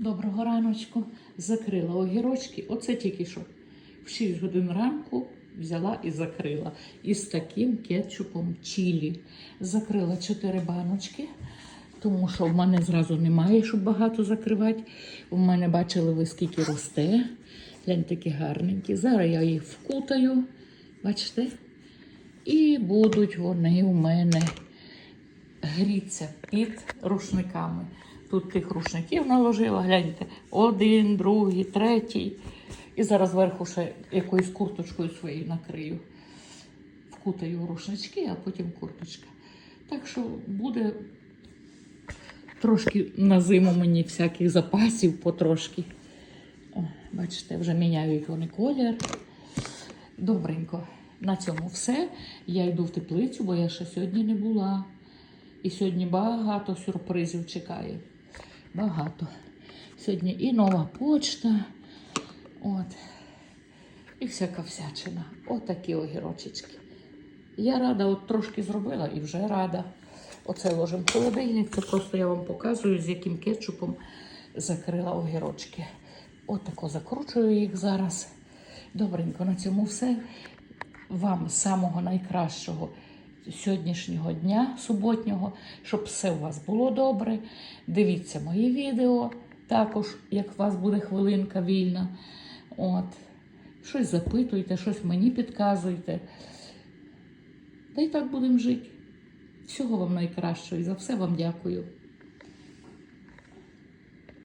Доброго раночку. Закрила огірочки. Оце тільки що в 6 годин ранку взяла і закрила. Із таким кетчупом чілі. Закрила 4 баночки, тому що в мене зразу немає, щоб багато закривати. У мене бачили ви, скільки росте. Глянь, такі гарненькі. Зараз я їх вкутаю. Бачите? І будуть вони у мене гріться під рушниками. Тут тих рушників наложила, гляньте, один, другий, третій. І зараз зверху ще якоюсь курточкою своєю накрию. Вкутаю рушнички, а потім курточка. Так що буде трошки на зиму мені всяких запасів потрошки. О, бачите, вже міняють вони колір. Добренько. На цьому все. Я йду в теплицю, бо я ще сьогодні не була. І сьогодні багато сюрпризів чекає. Багато. Сьогодні і нова почта. От. І всяка всячина. Отакі огірочечки. Я рада, от трошки зробила і вже рада. Оце ложимо в холодильник. Це просто я вам показую, з яким кетчупом закрила огірочки. Отако закручую їх зараз. Добренько, на цьому все. Вам самого найкращого сьогоднішнього дня, суботнього, щоб все у вас було добре. Дивіться мої відео, також, як у вас буде хвилинка вільна. От. Щось запитуйте, щось мені підказуйте. Та й так будемо жити. Всього вам найкращого і за все вам дякую.